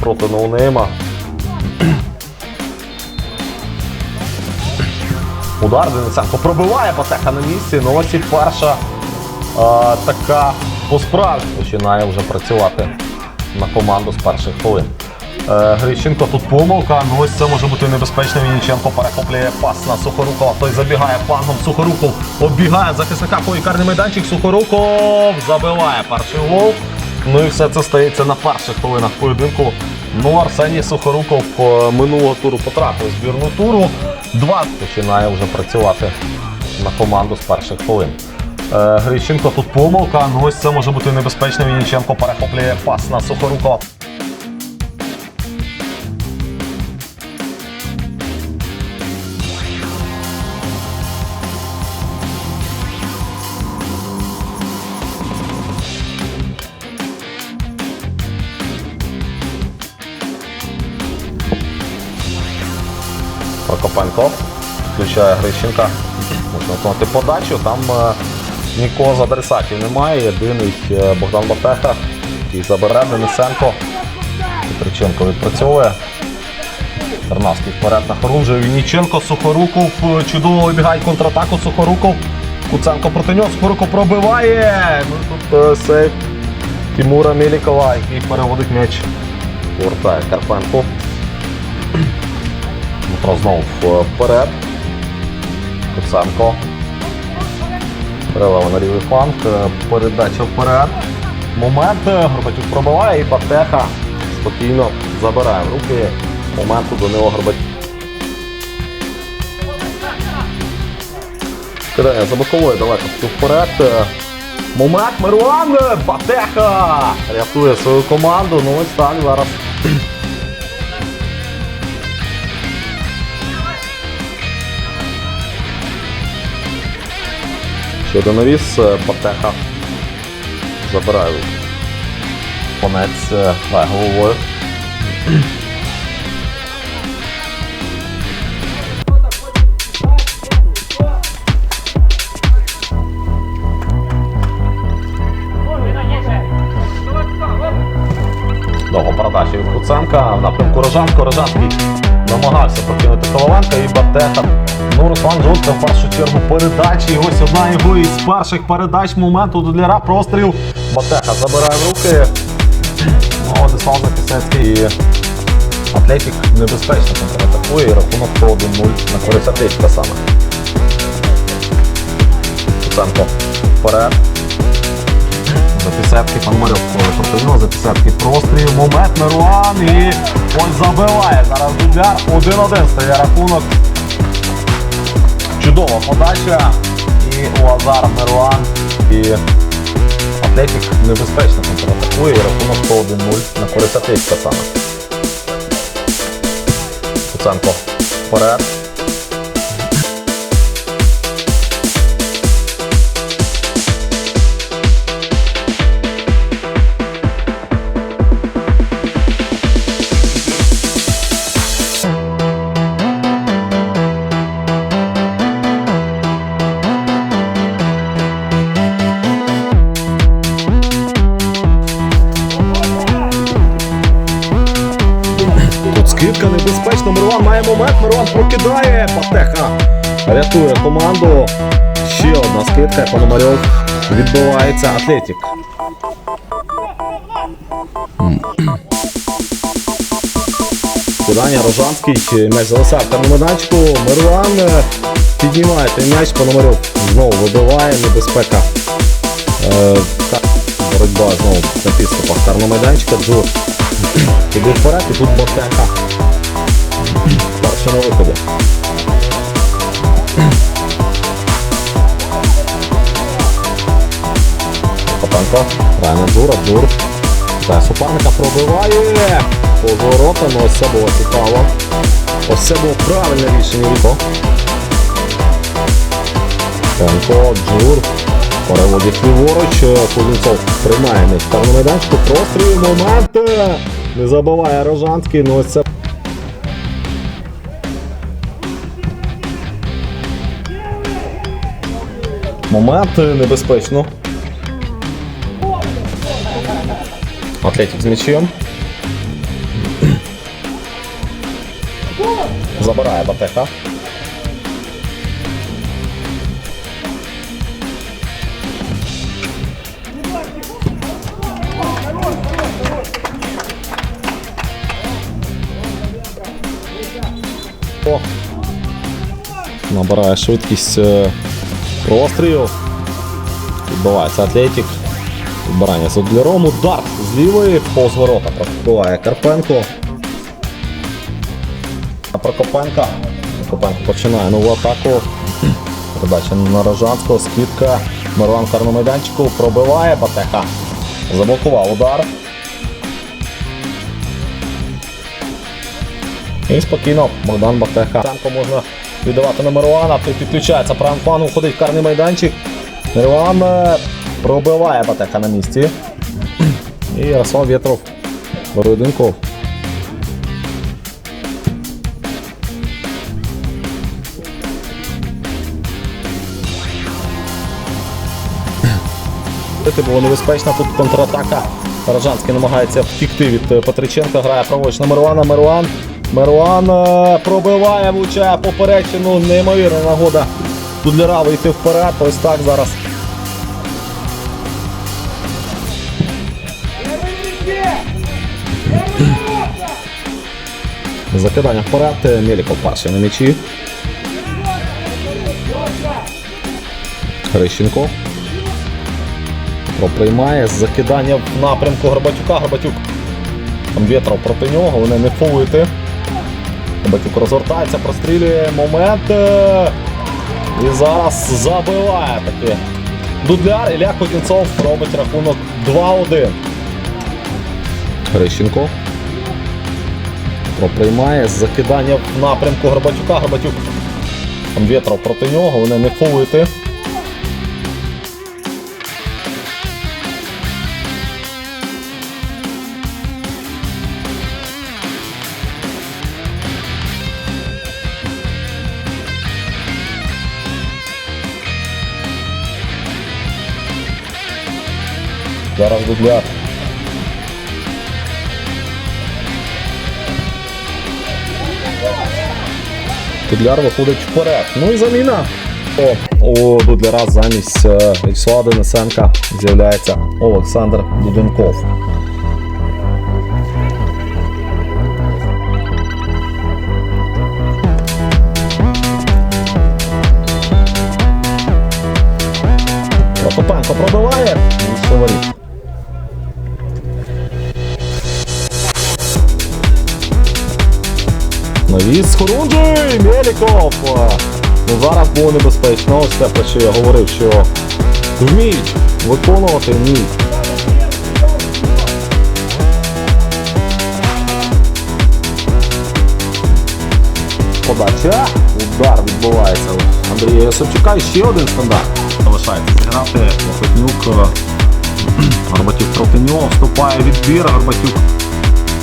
проти ноунейма. Удар Денисенко пробиває Патеха на місці. Ну ось і перша а, така по-справжньому починає вже працювати на команду з перших хвилин. Е, Грищенко тут помилка. Ну ось це може бути небезпечно. Вінниченко перехоплює пас на Сухорукова. Той забігає флангом. Сухоруков оббігає захисника по карний майданчик. Сухоруков забиває перший гол. Ну і все це стається на перших хвилинах поєдинку. Ну, Арсеній Сухоруков е, минулого туру потрапив в збірну туру. Два починає вже працювати на команду з перших хвилин. Е, Грищенко тут помилка. Ну ось це може бути небезпечно. Вінниченко перехоплює пас на Сухорукова. Прокопенко включає Грищенка. Можна виконати подачу. Там е, нікого з адресатів немає. Єдиний е, Богдан Батеха, який забере Денисенко. Петриченко відпрацьовує. Тарнавський вперед на Хорунжий. Вінниченко, Сухоруков. е, Чудово вибігає контратаку Сухоруков. Куценко проти нього. Сухоруков пробиває. Ну, тут сейф Тимура Мелікова, який переводить м'яч. Повертає Карпенко. Дмитро знову вперед. Куценко. Перелава на лівий фланг. е, Передача вперед. Момент. е, Горбатюк пробиває і Патеха спокійно забирає в руки. Моменту нього Горбатюк. Кидання за боковою далеко вперед. Е, Момент Мируан е, Патеха рятує свою команду. Ну ось так зараз. Щодо навіс, е, Патеха забирає конець е, головою. Довго передача від Куценка в напрямку Рожанко. Рожанський намагався покинути Коваленка і Батеха. Ну, Руслан Жовтка в першу чергу передачі. І ось одна його із перших передач моменту Дляра. Простріл. Батеха забирає в руки. Владислав Запісецький і Атлетік небезпечно контратакує. І рахунок по 1-0 на користь Атлетіка саме. Куценко вперед. Запісецький Пономарьов проти нього, Запісецький простріл, момент Мируан і ось забиває. Зараз Дудляр 1-1 стає рахунок. Чудова подача. І Лазар Меруан і Атлетік небезпечно контратакує. І рахунок по 1-0 на користь Атлетіка саме. Куценко вперед. Тут небезпечна. Мируан має момент. Мируан прокидає. Патеха рятує команду. Ще одна скидка. Пономарьов відбивається. Атлетік. Кидання Рожанський. М'яч залишав в карному майданчику. Мируан е, піднімає той м'яч. Пономарьов знову вибиває. Небезпека. Е, та- боротьба знову на підступах карного майданчика. Джур Іде вперед і тут Перше на виході. Потенко. Грає на Джура. Джур. Та суперника пробиває. Поворота, ну ось було цікаво. Ось це було правильне рішення Віко. Тенко, Джур. Переводить ліворуч. Кузнецов приймає м'яч в майданчику. Простріл, момент. Не забуває Рожанський, ну це. Момент небезпечно. Атлетик з м'ячем. Забирає Батеха. О. Набирає швидкість прострілів. Відбувається Атлетік. Відбирання з удлером. Удар з лівої повз ворота. Карпенко. Прокопенка. Прокопенко починає нову атаку. Передача на Рожанського. Скидка. Мирван в карному майданчику. Пробиває Батеха. Заблокував удар. І спокійно Богдан Батеха. Ценко можна віддавати на Мируана. Той підключається правим флангом, входить в карний майданчик. Мируан е, пробиває Батеха на місці. І Ярослав Вєтров. Бородинков. Це було небезпечно. Тут контратака. Рожанський намагається втікти від е, Петриченка. Грає праворуч на Мируана. Мируан. Мируан е, пробиває, влучає поперечину. Неймовірна нагода. Дудлера вийти вперед. Ось так зараз. Закидання вперед. Мєліков перший на м'ячі. Грищенко. Приймає закидання в напрямку Горбатюка. Горбатюк. Там Вєтров проти нього, вони не фолити. Горбатюк розгортається, прострілює момент. е, І зараз забиває таки. Дудляр Ілля Кутінцов робить рахунок 2-1. Грищенко. Приймає закидання в напрямку Горбатюка. Горбатюк. Вєтров проти нього, вони не фолити. Зараз дубляр. Дудляр виходить вперед. Ну і заміна. О, у Дудляра замість Вячеслава Денисенка з'являється Олександр Дуденков. Прокопенко пробиває. Навіс Хорунжий! Меліков! Ну, зараз було небезпечно. Ось те, про що я говорив, що вміють виконувати, вміють. Подача. Удар відбувається у Андрія Ясовчука. І ще один стандарт. Залишається зіграти. Горбатюк проти нього вступає відбір. Горбатюк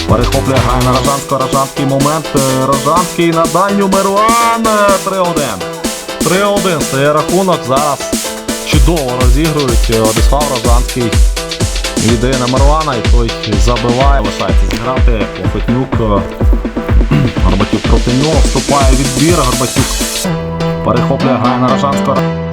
Перехоплює грає на Рожанського. Рожанський момент. Е, Рожанський на дальню Меруан. Е, 3-1. 3-1 стає рахунок. Зараз чудово розігрують. Е, Рожанський віддає на Меруана і той забиває. Лишається зіграти. Охотнюк. е, Горбатюк проти нього. Вступає відбір. Горбатюк перехоплює грає на Рожанського.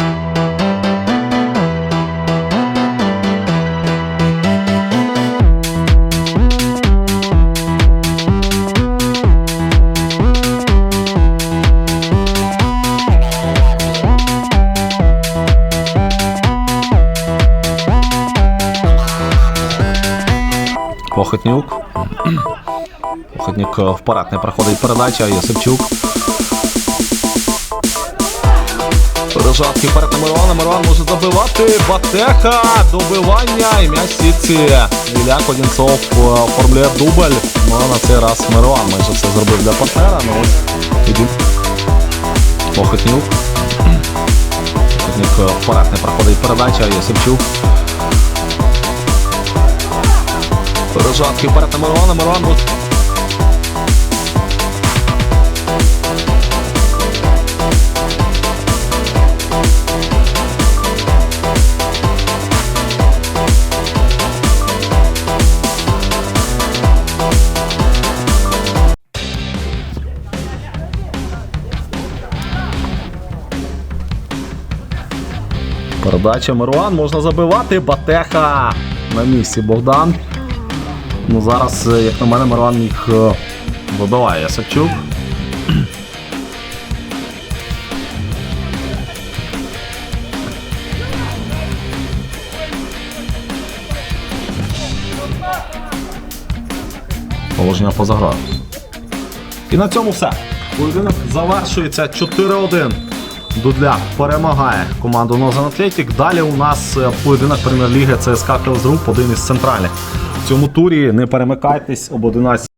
Похотнюк е, вперед не проходить передача. Йосипчук. Рожатки перед на Мируана. Мируан може забивати. Батеха. Добивання. І м'яч сітці. Ілля Кодінцов е, оформлює дубль. Ну на цей раз Мируан майже все зробив для партнера. Ну ось іди. Похотнюк. Похотнюк е, вперед не проходить передача. Йосипчук. Рожатки перед на Мируана. Мируан буде Подача Мируан, можна забивати. Батеха на місці Богдан. Ну зараз, е, як на мене, Мируан міг е, вибиває Ясачук. Положення поза. І на цьому все. Поєдинок завершується 4-1. Дудля перемагає команду Нозан Атлетік. Далі у нас е, поєдинок прем'єр-ліги ЦСКА Хелзруп, один із центральних. В цьому турі не перемикайтесь об 11.